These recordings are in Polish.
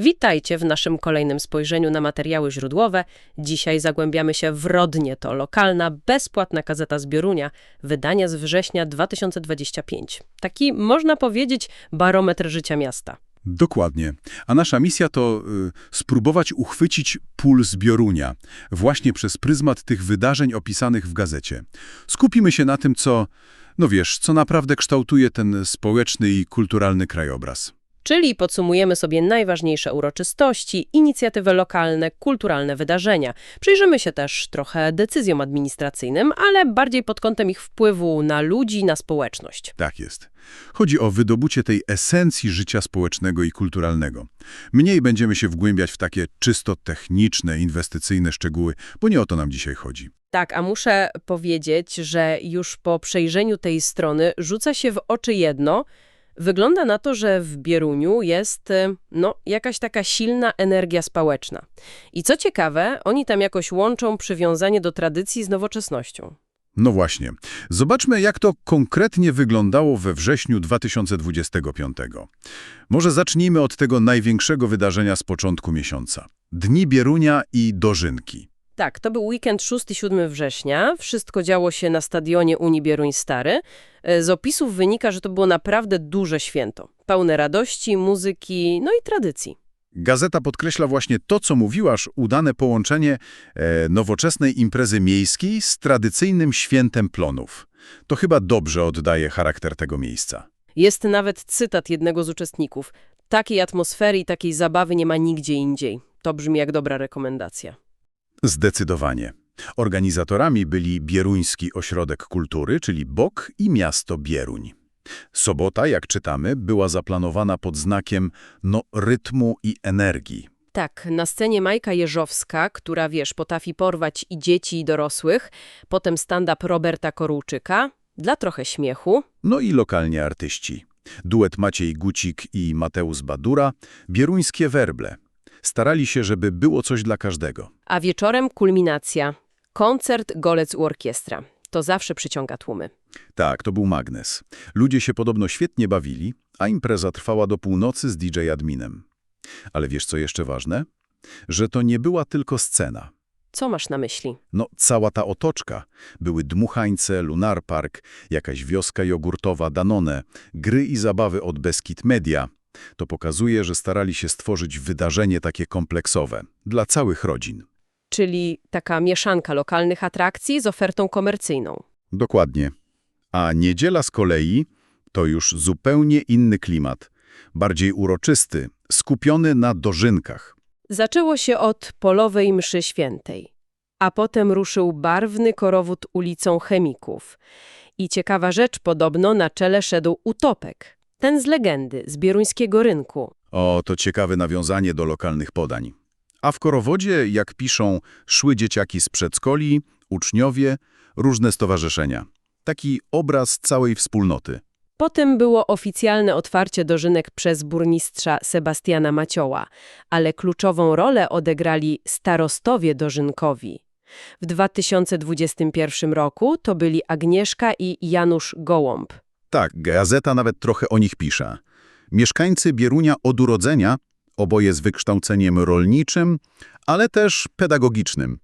Witajcie w naszym kolejnym spojrzeniu na materiały źródłowe. Dzisiaj zagłębiamy się w Rodnie. To lokalna, bezpłatna gazeta z Biorunia, wydanie z września 2025. Taki, można powiedzieć, barometr życia miasta. Dokładnie. A nasza misja to y, spróbować uchwycić puls Biorunia właśnie przez pryzmat tych wydarzeń opisanych w gazecie. Skupimy się na tym, co, no wiesz, co naprawdę kształtuje ten społeczny i kulturalny krajobraz. Czyli podsumujemy sobie najważniejsze uroczystości, inicjatywy lokalne, kulturalne wydarzenia. Przyjrzymy się też trochę decyzjom administracyjnym, ale bardziej pod kątem ich wpływu na ludzi, na społeczność. Tak jest. Chodzi o wydobycie tej esencji życia społecznego i kulturalnego. Mniej będziemy się wgłębiać w takie czysto techniczne, inwestycyjne szczegóły, bo nie o to nam dzisiaj chodzi. Tak, a muszę powiedzieć, że już po przejrzeniu tej strony rzuca się w oczy jedno. Wygląda na to, że w Bieruniu jest y, no, jakaś taka silna energia społeczna. I co ciekawe, oni tam jakoś łączą przywiązanie do tradycji z nowoczesnością. No właśnie. Zobaczmy, jak to konkretnie wyglądało we wrześniu 2025. Może zacznijmy od tego największego wydarzenia z początku miesiąca. Dni Bierunia i Dożynki. Tak, to był weekend 6-7 września. Wszystko działo się na stadionie Unii Bieruń Stary. E, Z opisów wynika, że to było naprawdę duże święto. Pełne radości, muzyki, no i tradycji. Gazeta podkreśla właśnie to, co mówiłaś, udane połączenie e, nowoczesnej imprezy miejskiej z tradycyjnym świętem plonów. To chyba dobrze oddaje charakter tego miejsca. Jest nawet cytat jednego z uczestników. Takiej atmosfery i takiej zabawy nie ma nigdzie indziej. To brzmi jak dobra rekomendacja. Zdecydowanie. Organizatorami byli Bieruński Ośrodek Kultury, czyli BOK i miasto Bieruń. Sobota, jak czytamy, była zaplanowana pod znakiem no, rytmu i energii. Tak, na scenie Majka Jeżowska, która, wiesz, potrafi porwać i dzieci, i dorosłych, potem stand-up Roberta Koruczyka, dla trochę śmiechu, No i lokalnie artyści. Duet Maciej Gucik i Mateusz Badura, bieruńskie werble. Starali się, żeby było coś dla każdego. a wieczorem kulminacja. Koncert Golec u orkiestra. To zawsze przyciąga tłumy. Tak, to był magnes. Ludzie się podobno świetnie bawili, a impreza trwała do północy z DJ-adminem. Ale wiesz, co jeszcze ważne? Że to nie była tylko scena. Co masz na myśli? No, cała ta otoczka. Były dmuchańce, Lunar Park, jakaś wioska jogurtowa Danone, gry i zabawy od Beskid Media. To pokazuje, że starali się stworzyć wydarzenie takie kompleksowe, dla całych rodzin. Czyli taka mieszanka lokalnych atrakcji z ofertą komercyjną. Dokładnie. A niedziela z kolei to już zupełnie inny klimat. Bardziej uroczysty, skupiony na dożynkach. Zaczęło się od polowej mszy świętej, a potem ruszył barwny korowód ulicą Chemików. I ciekawa rzecz, podobno na czele szedł utopek. Ten z legendy, z bieruńskiego rynku. O, to ciekawe nawiązanie do lokalnych podań. A w Korowodzie, jak piszą, szły dzieciaki z przedszkoli, uczniowie, różne stowarzyszenia. Taki obraz całej wspólnoty. Potem było oficjalne otwarcie dożynek przez burmistrza Sebastiana Macioła, ale kluczową rolę odegrali starostowie dożynkowi. W 2021 roku to byli Agnieszka i Janusz Gołąb. Tak, gazeta nawet trochę o nich pisze. Mieszkańcy Bierunia od urodzenia, oboje z wykształceniem rolniczym, ale też pedagogicznym.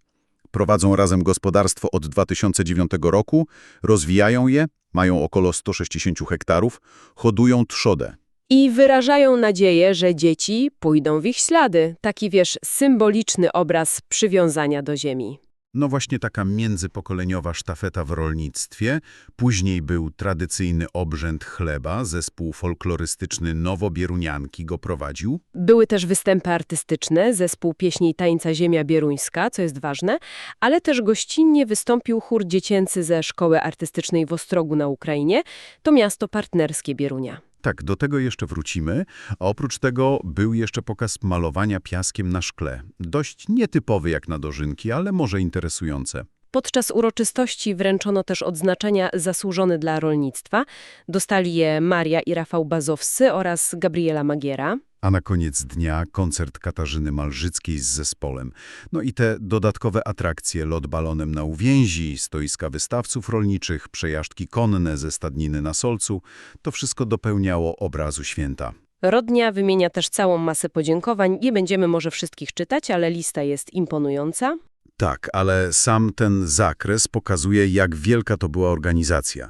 Prowadzą razem gospodarstwo od 2009 roku, rozwijają je, mają około 160 hektarów, hodują trzodę. I wyrażają nadzieję, że dzieci pójdą w ich ślady. Taki, wiesz, symboliczny obraz przywiązania do ziemi. No właśnie taka międzypokoleniowa sztafeta w rolnictwie. Później był tradycyjny obrzęd chleba, zespół folklorystyczny Nowobierunianki go prowadził. Były też występy artystyczne, zespół pieśni i tańca Ziemia Bieruńska, co jest ważne, ale też gościnnie wystąpił chór dziecięcy ze Szkoły Artystycznej w Ostrogu na Ukrainie, to miasto partnerskie Bierunia. Tak, do tego jeszcze wrócimy. A oprócz tego był jeszcze pokaz malowania piaskiem na szkle. Dość nietypowy jak na dożynki, ale może interesujące. Podczas uroczystości wręczono też odznaczenia zasłużone dla rolnictwa. Dostali je Maria i Rafał Bazowscy oraz Gabriela Magiera. A na koniec dnia koncert Katarzyny Malżyckiej z zespołem. No i te dodatkowe atrakcje, lot balonem na uwięzi, stoiska wystawców rolniczych, przejażdżki konne ze stadniny na Solcu, to wszystko dopełniało obrazu święta. Rodnia wymienia też całą masę podziękowań. Nie będziemy może wszystkich czytać, ale lista jest imponująca. Tak, ale sam ten zakres pokazuje, jak wielka to była organizacja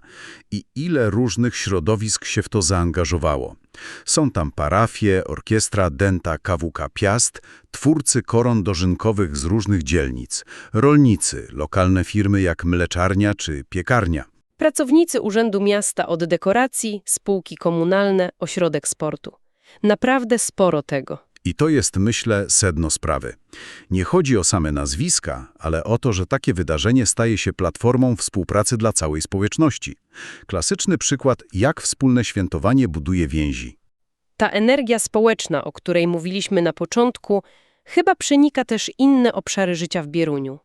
i ile różnych środowisk się w to zaangażowało. Są tam parafie, orkiestra Denta KWK Piast, twórcy koron dożynkowych z różnych dzielnic, rolnicy, lokalne firmy jak mleczarnia czy piekarnia. Pracownicy Urzędu Miasta od dekoracji, spółki komunalne, ośrodek sportu. Naprawdę sporo tego. I to jest, myślę, sedno sprawy. Nie chodzi o same nazwiska, ale o to, że takie wydarzenie staje się platformą współpracy dla całej społeczności. Klasyczny przykład, jak wspólne świętowanie buduje więzi. Ta energia społeczna, o której mówiliśmy na początku, chyba przenika też inne obszary życia w Bieruniu.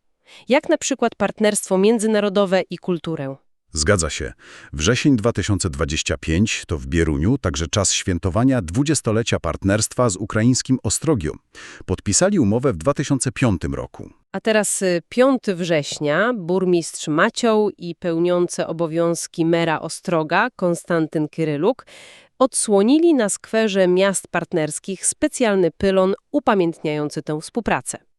Jak na przykład partnerstwo międzynarodowe i kulturę. Zgadza się. Wrzesień 2025 to w Bieruniu także czas świętowania dwudziestolecia partnerstwa z ukraińskim Ostrogium. Podpisali umowę w 2005 roku. A teraz y, 5 września burmistrz Macioł i pełniące obowiązki mera Ostroga Konstantyn Kyryluk odsłonili na skwerze miast partnerskich specjalny pylon upamiętniający tę współpracę.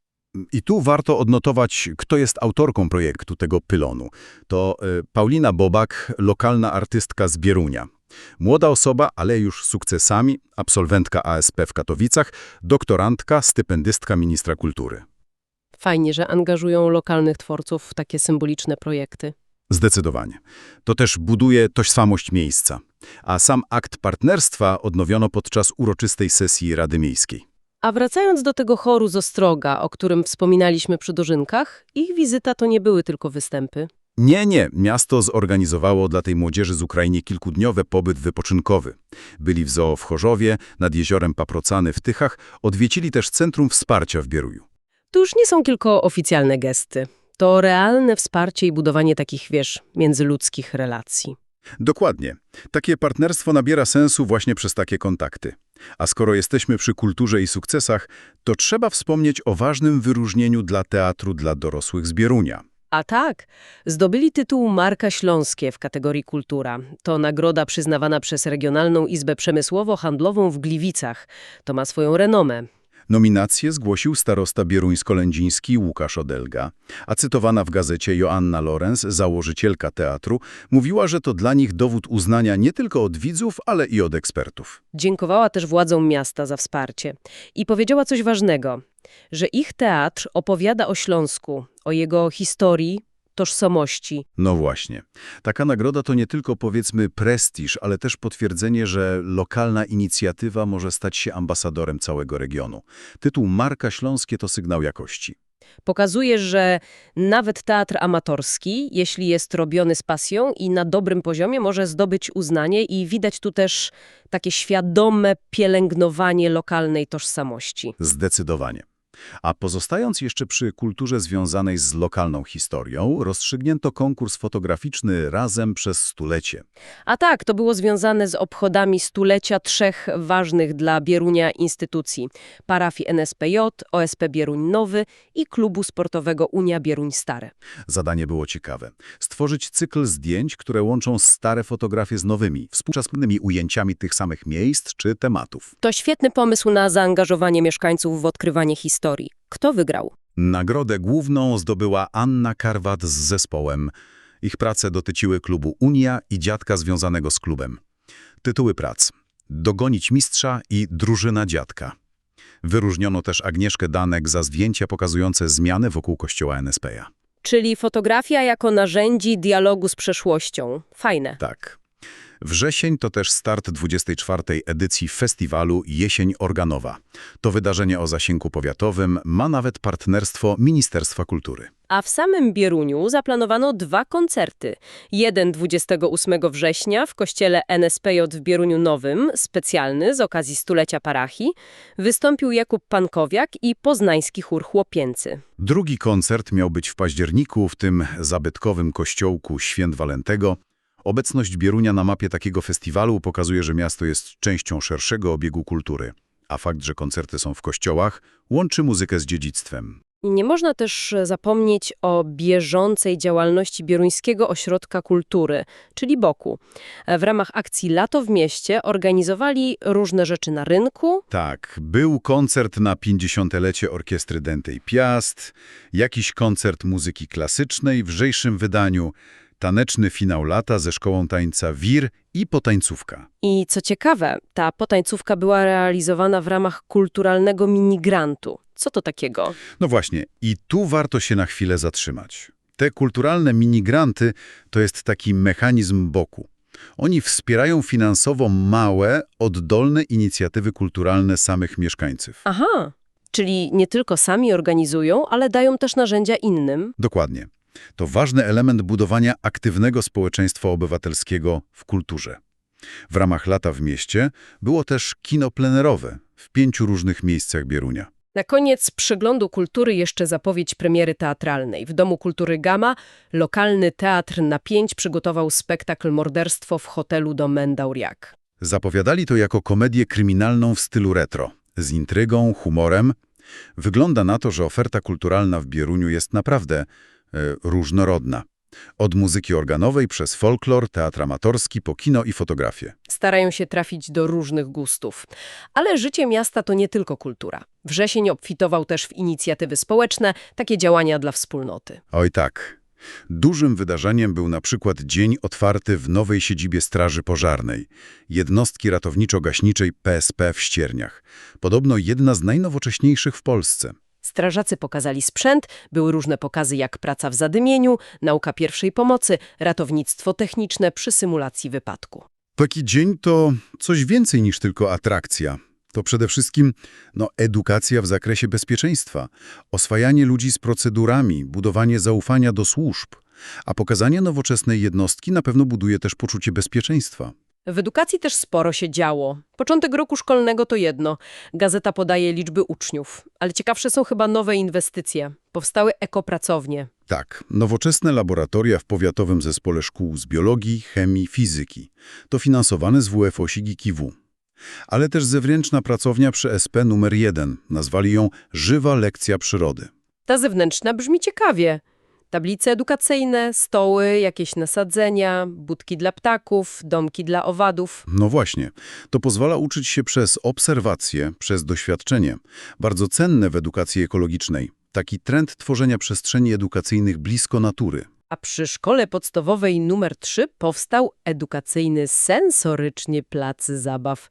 I tu warto odnotować, kto jest autorką projektu tego pylonu. To y, Paulina Bobak, lokalna artystka z Bierunia. Młoda osoba, ale już z sukcesami, absolwentka ASP w Katowicach, doktorantka, stypendystka ministra kultury. Fajnie, że angażują lokalnych twórców w takie symboliczne projekty. Zdecydowanie. To też buduje tożsamość miejsca. A sam akt partnerstwa odnowiono podczas uroczystej sesji Rady Miejskiej. A wracając do tego choru z Ostroga, o którym wspominaliśmy przy Dożynkach, ich wizyta to nie były tylko występy. Nie, nie. Miasto zorganizowało dla tej młodzieży z Ukrainy kilkudniowy pobyt wypoczynkowy. Byli w zoo w Chorzowie, nad jeziorem Paprocany w Tychach, odwiedzili też Centrum Wsparcia w Bieruju. To już nie są tylko oficjalne gesty. To realne wsparcie i budowanie takich, wiesz, międzyludzkich relacji. Dokładnie. Takie partnerstwo nabiera sensu właśnie przez takie kontakty. A skoro jesteśmy przy kulturze i sukcesach, to trzeba wspomnieć o ważnym wyróżnieniu dla teatru dla dorosłych z Bierunia. A tak, zdobyli tytuł Marka Śląskie w kategorii kultura. To nagroda przyznawana przez Regionalną Izbę Przemysłowo-Handlową w Gliwicach. To ma swoją renomę. Nominację zgłosił starosta bieruńsko-lędziński Łukasz Odelga, a cytowana w gazecie Joanna Lorenz, założycielka teatru, mówiła, że to dla nich dowód uznania nie tylko od widzów, ale i od ekspertów. Dziękowała też władzom miasta za wsparcie. I powiedziała coś ważnego, że ich teatr opowiada o Śląsku, o jego historii, tożsamości. No właśnie. Taka nagroda to nie tylko powiedzmy prestiż, ale też potwierdzenie, że lokalna inicjatywa może stać się ambasadorem całego regionu. Tytuł Marka Śląskie to sygnał jakości. Pokazuje, że nawet teatr amatorski, jeśli jest robiony z pasją i na dobrym poziomie, może zdobyć uznanie i widać tu też takie świadome pielęgnowanie lokalnej tożsamości. Zdecydowanie. A pozostając jeszcze przy kulturze związanej z lokalną historią, rozstrzygnięto konkurs fotograficzny razem przez stulecie. A tak, to było związane z obchodami stulecia trzech ważnych dla Bierunia instytucji. Parafii NSPJ, OSP Bieruń Nowy i klubu sportowego Unia Bieruń Stare. Zadanie było ciekawe. Stworzyć cykl zdjęć, które łączą stare fotografie z nowymi, współczesnymi ujęciami tych samych miejsc czy tematów. To świetny pomysł na zaangażowanie mieszkańców w odkrywanie historii. Kto wygrał? Nagrodę główną zdobyła Anna Karwat z zespołem. Ich prace dotyczyły klubu Unia i dziadka związanego z klubem. Tytuły prac Dogonić mistrza i Drużyna dziadka. Wyróżniono też Agnieszkę Danek za zdjęcia pokazujące zmiany wokół kościoła NSP-a. Czyli fotografia jako narzędzi dialogu z przeszłością. Fajne. Tak. Wrzesień to też start 24. edycji festiwalu Jesień Organowa. To wydarzenie o zasięgu powiatowym ma nawet partnerstwo Ministerstwa Kultury. A w samym Bieruniu zaplanowano dwa koncerty. Jeden 28 września w kościele NSPJ w Bieruniu Nowym, specjalny z okazji stulecia parachii, wystąpił Jakub Pankowiak i poznański chór chłopięcy. Drugi koncert miał być w październiku w tym zabytkowym kościołku Święt Walentego. Obecność Bierunia na mapie takiego festiwalu pokazuje, że miasto jest częścią szerszego obiegu kultury, a fakt, że koncerty są w kościołach, łączy muzykę z dziedzictwem. Nie można też zapomnieć o bieżącej działalności Bieruńskiego Ośrodka Kultury, czyli BOKU. W ramach akcji Lato w mieście organizowali różne rzeczy na rynku, Tak, był koncert na 50-lecie orkiestry Dętej Piast, jakiś koncert muzyki klasycznej w lżejszym wydaniu, taneczny finał lata ze szkołą tańca WIR i potańcówka. I co ciekawe, ta potańcówka była realizowana w ramach kulturalnego minigrantu. Co to takiego? No właśnie, i tu warto się na chwilę zatrzymać. Te kulturalne minigranty to jest taki mechanizm boku. Oni wspierają finansowo małe, oddolne inicjatywy kulturalne samych mieszkańców. Aha, czyli nie tylko sami organizują, ale dają też narzędzia innym. Dokładnie. To ważny element budowania aktywnego społeczeństwa obywatelskiego w kulturze. W ramach lata w mieście było też kino plenerowe w pięciu różnych miejscach Bierunia. Na koniec przyglądu kultury jeszcze zapowiedź premiery teatralnej. W Domu Kultury Gama lokalny teatr na pięć przygotował spektakl Morderstwo w hotelu do Mendauriak. Zapowiadali to jako komedię kryminalną w stylu retro, z intrygą, humorem. Wygląda na to, że oferta kulturalna w Bieruniu jest naprawdę różnorodna. Od muzyki organowej przez folklor, teatr amatorski, po kino i fotografię. Starają się trafić do różnych gustów. Ale życie miasta to nie tylko kultura. Wrzesień obfitował też w inicjatywy społeczne, takie działania dla wspólnoty. Oj tak. Dużym wydarzeniem był na przykład dzień otwarty w nowej siedzibie Straży Pożarnej, jednostki ratowniczo-gaśniczej PSP w Ścierniach. Podobno jedna z najnowocześniejszych w Polsce. Strażacy pokazali sprzęt, były różne pokazy jak praca w zadymieniu, nauka pierwszej pomocy, ratownictwo techniczne przy symulacji wypadku. Taki dzień to coś więcej niż tylko atrakcja. To przede wszystkim no, edukacja w zakresie bezpieczeństwa, oswajanie ludzi z procedurami, budowanie zaufania do służb, a pokazanie nowoczesnej jednostki na pewno buduje też poczucie bezpieczeństwa. W edukacji też sporo się działo. Początek roku szkolnego to jedno. Gazeta podaje liczby uczniów. Ale ciekawsze są chyba nowe inwestycje. Powstały ekopracownie. Tak, nowoczesne laboratoria w Powiatowym Zespole Szkół z Biologii, Chemii, Fizyki. To finansowane z WFO SIGI-KIW. Ale też zewnętrzna pracownia przy SP numer 1. Nazwali ją Żywa Lekcja Przyrody. Ta zewnętrzna brzmi ciekawie. Tablice edukacyjne, stoły, jakieś nasadzenia, budki dla ptaków, domki dla owadów. No właśnie, to pozwala uczyć się przez obserwacje, przez doświadczenie. Bardzo cenne w edukacji ekologicznej. Taki trend tworzenia przestrzeni edukacyjnych blisko natury. A przy szkole podstawowej numer 3 powstał edukacyjny sensorycznie plac zabaw.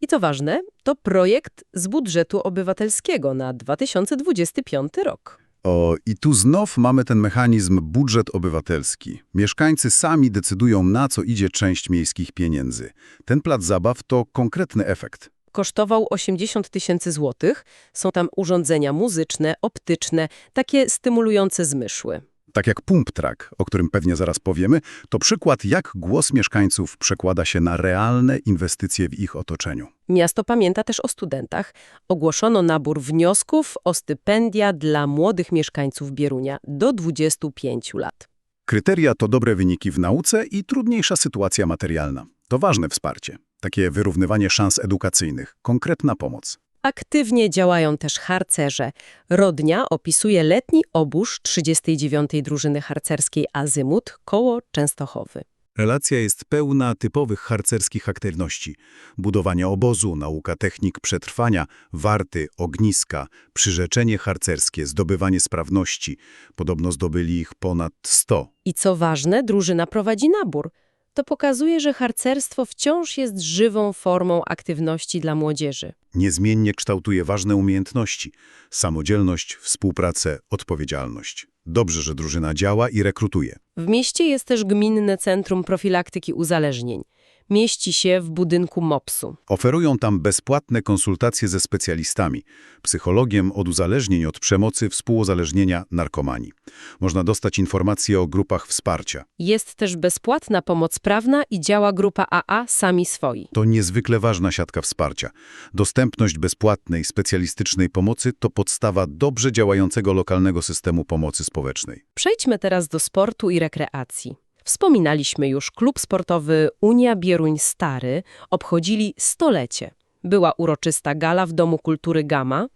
I to ważne, to projekt z budżetu obywatelskiego na 2025 rok. O, i tu znów mamy ten mechanizm budżet obywatelski. Mieszkańcy sami decydują, na co idzie część miejskich pieniędzy. Ten plac zabaw to konkretny efekt. Kosztował 80 tysięcy złotych. Są tam urządzenia muzyczne, optyczne, takie stymulujące zmysły. Tak jak Pump Track, o którym pewnie zaraz powiemy, to przykład, jak głos mieszkańców przekłada się na realne inwestycje w ich otoczeniu. Miasto pamięta też o studentach. Ogłoszono nabór wniosków o stypendia dla młodych mieszkańców Bierunia do 25 lat. Kryteria to dobre wyniki w nauce i trudniejsza sytuacja materialna. To ważne wsparcie. Takie wyrównywanie szans edukacyjnych, konkretna pomoc. Aktywnie działają też harcerze. Rodnia opisuje letni obóz 39. drużyny harcerskiej Azymut koło Częstochowy. Relacja jest pełna typowych harcerskich aktywności. Budowanie obozu, nauka technik przetrwania, warty, ogniska, przyrzeczenie harcerskie, zdobywanie sprawności. Podobno zdobyli ich ponad 100. I co ważne, drużyna prowadzi nabór. To pokazuje, że harcerstwo wciąż jest żywą formą aktywności dla młodzieży. Niezmiennie kształtuje ważne umiejętności. Samodzielność, współpracę, odpowiedzialność. Dobrze, że drużyna działa i rekrutuje. W mieście jest też Gminne Centrum Profilaktyki Uzależnień. Mieści się w budynku MOPS-u. Oferują tam bezpłatne konsultacje ze specjalistami, psychologiem od uzależnień od przemocy, współuzależnienia, narkomanii. Można dostać informacje o grupach wsparcia. Jest też bezpłatna pomoc prawna i działa grupa AA Sami Swoi. To niezwykle ważna siatka wsparcia. Dostępność bezpłatnej, specjalistycznej pomocy to podstawa dobrze działającego lokalnego systemu pomocy społecznej. Przejdźmy teraz do sportu i rekreacji. Wspominaliśmy już klub sportowy Unia Bieruń Stary obchodzili stolecie. Była uroczysta gala w Domu Kultury Gama.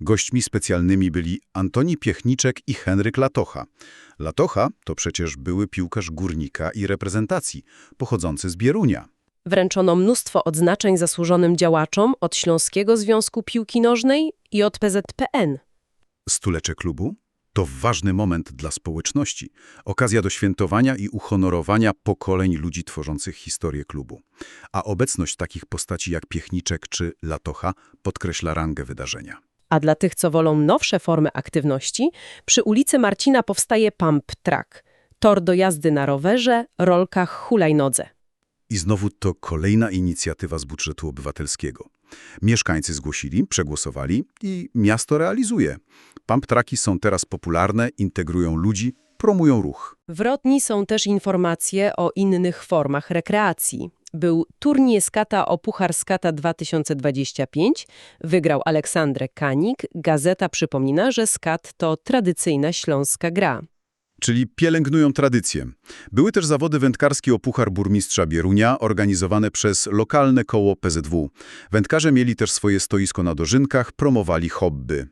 Gośćmi specjalnymi byli Antoni Piechniczek i Henryk Latocha. Latocha to przecież były piłkarz górnika i reprezentacji, pochodzący z Bierunia. Wręczono mnóstwo odznaczeń zasłużonym działaczom od Śląskiego Związku Piłki Nożnej i od PZPN. Stulecze klubu to ważny moment dla społeczności, okazja do świętowania i uhonorowania pokoleń ludzi tworzących historię klubu. A obecność takich postaci jak Piechniczek czy Latocha podkreśla rangę wydarzenia. A dla tych, co wolą nowsze formy aktywności, przy ulicy Marcina powstaje Pump Track, tor do jazdy na rowerze, rolkach, hulajnodze. I znowu to kolejna inicjatywa z budżetu obywatelskiego. Mieszkańcy zgłosili, przegłosowali i miasto realizuje. Pump traki są teraz popularne, integrują ludzi, promują ruch. W Rotni są też informacje o innych formach rekreacji. Był turniej skata o Puchar Skata 2025, wygrał Aleksandrę Kanik. Gazeta przypomina, że skat to tradycyjna śląska gra. Czyli pielęgnują tradycję. Były też zawody wędkarskie o Puchar Burmistrza Bierunia, organizowane przez lokalne koło PZW. Wędkarze mieli też swoje stoisko na dożynkach, promowali hobby.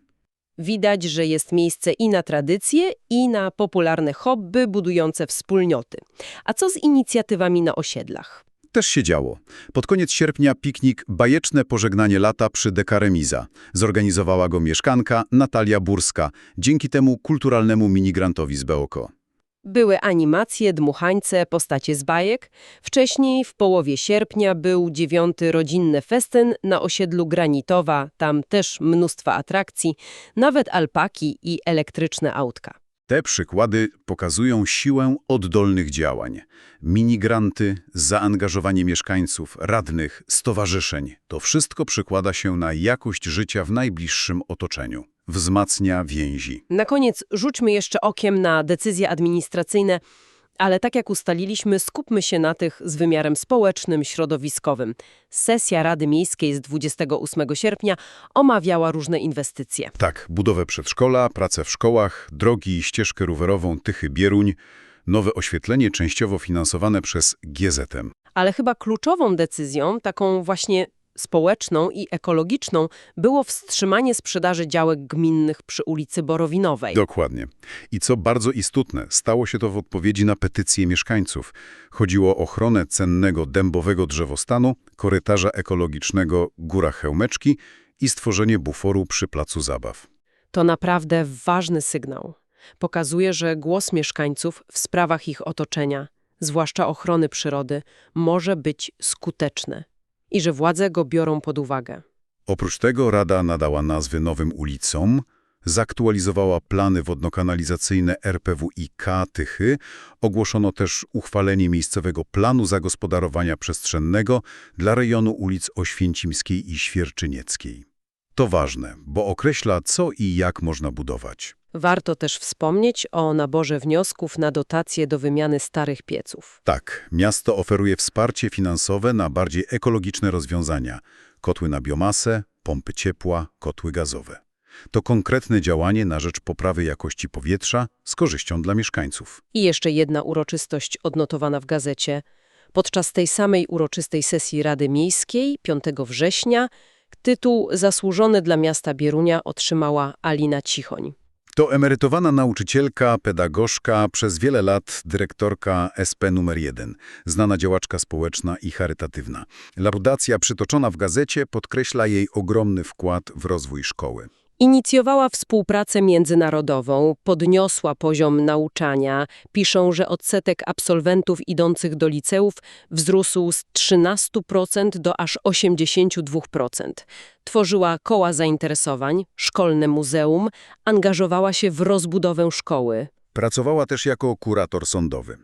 Widać, że jest miejsce i na tradycje, i na popularne hobby budujące wspólnoty. A co z inicjatywami na osiedlach? Też się działo. Pod koniec sierpnia piknik Bajeczne pożegnanie lata przy Deka Remiza. Zorganizowała go mieszkanka Natalia Burska, dzięki temu kulturalnemu minigrantowi z Beoko. Były animacje, dmuchańce, postacie z bajek. Wcześniej, w połowie sierpnia, był dziewiąty rodzinny festyn na osiedlu Granitowa. Tam też mnóstwo atrakcji, nawet alpaki i elektryczne autka. Te przykłady pokazują siłę oddolnych działań. Minigranty, zaangażowanie mieszkańców, radnych, stowarzyszeń. To wszystko przekłada się na jakość życia w najbliższym otoczeniu. Wzmacnia więzi. Na koniec rzućmy jeszcze okiem na decyzje administracyjne, ale tak jak ustaliliśmy, skupmy się na tych z wymiarem społecznym, środowiskowym. Sesja Rady Miejskiej z 28 sierpnia omawiała różne inwestycje. Tak, budowę przedszkola, pracę w szkołach, drogi i ścieżkę rowerową Tychy-Bieruń, nowe oświetlenie częściowo finansowane przez GZM. Ale chyba kluczową decyzją, taką właśnie społeczną i ekologiczną, było wstrzymanie sprzedaży działek gminnych przy ulicy Borowinowej. Dokładnie. I co bardzo istotne, stało się to w odpowiedzi na petycję mieszkańców. Chodziło o ochronę cennego dębowego drzewostanu, korytarza ekologicznego Góra Chełmeczki i stworzenie buforu przy placu zabaw. To naprawdę ważny sygnał. Pokazuje, że głos mieszkańców w sprawach ich otoczenia, zwłaszcza ochrony przyrody, może być skuteczny i że władze go biorą pod uwagę. Oprócz tego Rada nadała nazwy nowym ulicom, zaktualizowała plany wodnokanalizacyjne RPWiK Tychy, ogłoszono też uchwalenie miejscowego planu zagospodarowania przestrzennego dla rejonu ulic Oświęcimskiej i Świerczynieckiej. To ważne, bo określa co i jak można budować. Warto też wspomnieć o naborze wniosków na dotacje do wymiany starych pieców. Tak, miasto oferuje wsparcie finansowe na bardziej ekologiczne rozwiązania. Kotły na biomasę, pompy ciepła, kotły gazowe. To konkretne działanie na rzecz poprawy jakości powietrza z korzyścią dla mieszkańców. I jeszcze jedna uroczystość odnotowana w gazecie. Podczas tej samej uroczystej sesji Rady Miejskiej 5 września tytuł zasłużony dla miasta Bierunia otrzymała Alina Cichoń. To emerytowana nauczycielka, pedagogzka, przez wiele lat dyrektorka SP numer 1, znana działaczka społeczna i charytatywna. Laudacja przytoczona w gazecie podkreśla jej ogromny wkład w rozwój szkoły. Inicjowała współpracę międzynarodową, podniosła poziom nauczania. Piszą, że odsetek absolwentów idących do liceów wzrósł z 13% do aż 82%. Tworzyła koła zainteresowań, szkolne muzeum, angażowała się w rozbudowę szkoły. Pracowała też jako kurator sądowy.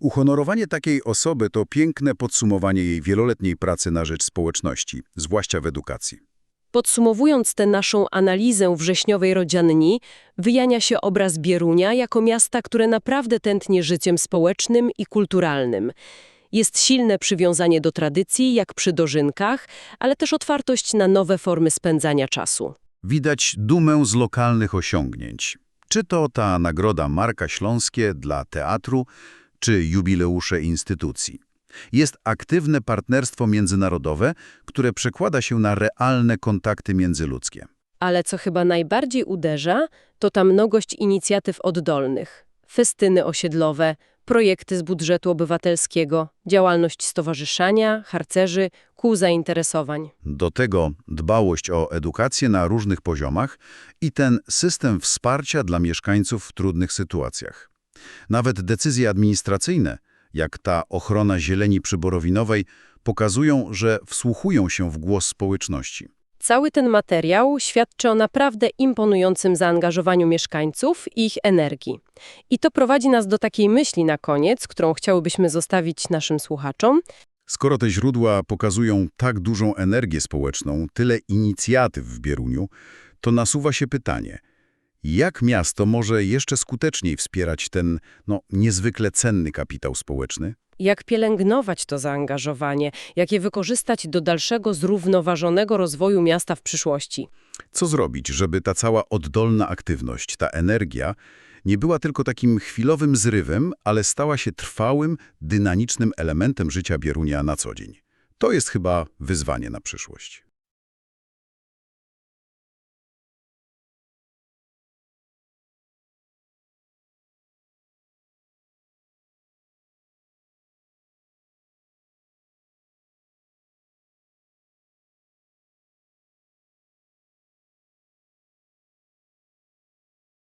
Uhonorowanie takiej osoby to piękne podsumowanie jej wieloletniej pracy na rzecz społeczności, zwłaszcza w edukacji. Podsumowując tę naszą analizę wrześniowej Rodzianni, wyjania się obraz Bierunia jako miasta, które naprawdę tętnie życiem społecznym i kulturalnym. Jest silne przywiązanie do tradycji, jak przy dożynkach, ale też otwartość na nowe formy spędzania czasu. Widać dumę z lokalnych osiągnięć. Czy to ta nagroda Marka Śląskie dla teatru, czy jubileusze instytucji. Jest aktywne partnerstwo międzynarodowe, które przekłada się na realne kontakty międzyludzkie. Ale co chyba najbardziej uderza, to ta mnogość inicjatyw oddolnych. Festyny osiedlowe, projekty z budżetu obywatelskiego, działalność stowarzyszenia, harcerzy, kół zainteresowań. Do tego dbałość o edukację na różnych poziomach i ten system wsparcia dla mieszkańców w trudnych sytuacjach. Nawet decyzje administracyjne, jak ta ochrona zieleni przyborowinowej, pokazują, że wsłuchują się w głos społeczności. Cały ten materiał świadczy o naprawdę imponującym zaangażowaniu mieszkańców i ich energii. I to prowadzi nas do takiej myśli na koniec, którą chciałybyśmy zostawić naszym słuchaczom. Skoro te źródła pokazują tak dużą energię społeczną, tyle inicjatyw w Bieruniu, to nasuwa się pytanie, jak miasto może jeszcze skuteczniej wspierać ten no, niezwykle cenny kapitał społeczny? Jak pielęgnować to zaangażowanie, jak je wykorzystać do dalszego zrównoważonego rozwoju miasta w przyszłości. Co zrobić, żeby ta cała oddolna aktywność, ta energia nie była tylko takim chwilowym zrywem, ale stała się trwałym, dynamicznym elementem życia Bierunia na co dzień? To jest chyba wyzwanie na przyszłość.